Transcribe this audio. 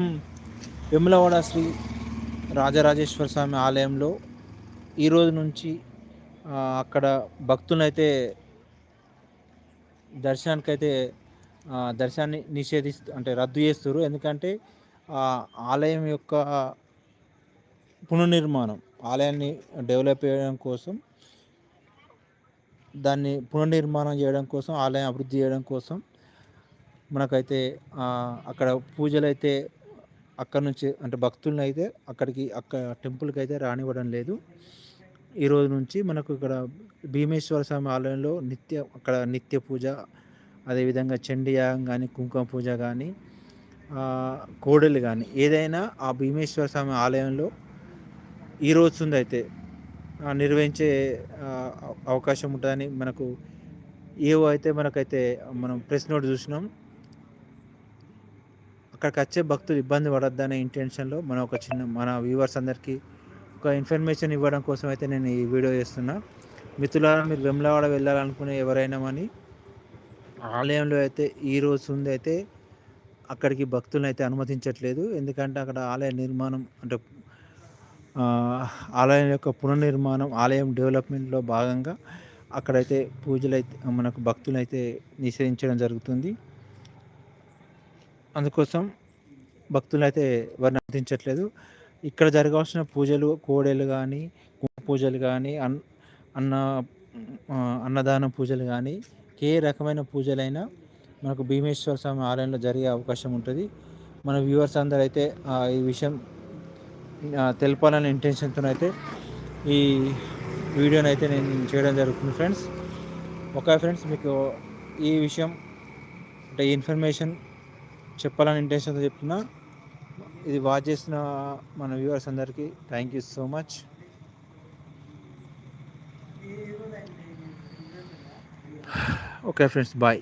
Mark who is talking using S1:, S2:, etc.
S1: విమలవాడ శ్రీ రాజరాజేశ్వర స్వామి ఆలయంలో ఈరోజు నుంచి అక్కడ భక్తులైతే దర్శనానికైతే దర్శనాన్ని నిషేధిస్తూ అంటే రద్దు చేస్తారు ఎందుకంటే ఆలయం యొక్క పునర్నిర్మాణం ఆలయాన్ని డెవలప్ చేయడం కోసం దాన్ని పునర్నిర్మాణం చేయడం కోసం ఆలయం అభివృద్ధి చేయడం కోసం మనకైతే అక్కడ పూజలు అయితే అక్కడ నుంచి అంటే భక్తులను అయితే అక్కడికి అక్కడ టెంపుల్కి అయితే రానివ్వడం లేదు. ఈరోజు నుంచి మనకు ఇక్కడ భీమేశ్వర స్వామి ఆలయంలో నిత్య అక్కడ నిత్య పూజ అదేవిధంగా చండీయాగం కానీ కుంకుమ పూజ కానీ కోడలు కానీ ఏదైనా ఆ భీమేశ్వర స్వామి ఆలయంలో ఈ రోజు అయితే నిర్వహించే అవకాశం ఉంటుందని మనకు ఏవో అయితే మనకైతే మనం ప్రెస్ నోట్ చూసినాం. అక్కడికి వచ్చే భక్తులు ఇబ్బంది పడొద్దనే ఇంటెన్షన్లో మనం ఒక చిన్న మన వ్యూవర్స్ అందరికీ ఒక ఇన్ఫర్మేషన్ ఇవ్వడం కోసం అయితే నేను ఈ వీడియో చేస్తున్నా. మిత్రులారా మీరు వెమ్లవాడ వెళ్ళాలనుకునే ఎవరైనా అని ఆలయంలో అయితే ఈ రోజు ఉంది అయితే అక్కడికి భక్తులను అయితే అనుమతించట్లేదు. ఎందుకంటే అక్కడ ఆలయ నిర్మాణం అంటే ఆలయం యొక్క పునర్నిర్మాణం ఆలయం డెవలప్మెంట్లో భాగంగా అక్కడైతే పూజలు అయితే మనకు భక్తులు అయితే నిషేధించడం జరుగుతుంది. అందుకోసం భక్తులు అయితే వారిని అందించట్లేదు ఇక్కడ జరగాల్సిన పూజలు కోడెలు కానీ పూజలు కానీ అన్ అన్న అన్నదాన పూజలు కానీ ఏ రకమైన పూజలైనా మనకు భీమేశ్వర స్వామి ఆలయంలో జరిగే అవకాశం ఉంటుంది. మన వ్యూవర్స్ అందరూ అయితే ఈ విషయం తెలపాలనే ఇంటెన్షన్తో అయితే ఈ వీడియోని అయితే నేను చేయడం జరుగుతుంది ఫ్రెండ్స్. ఒక ఫ్రెండ్స్ మీకు ఈ విషయం అంటే ఇన్ఫర్మేషన్ చెప్పాలని ఇంటెన్షన్తో చెప్తున్నా. ఇది వాచ్ చేసిన మన వ్యూవర్స్ అందరికీ thank you so much okay friends bye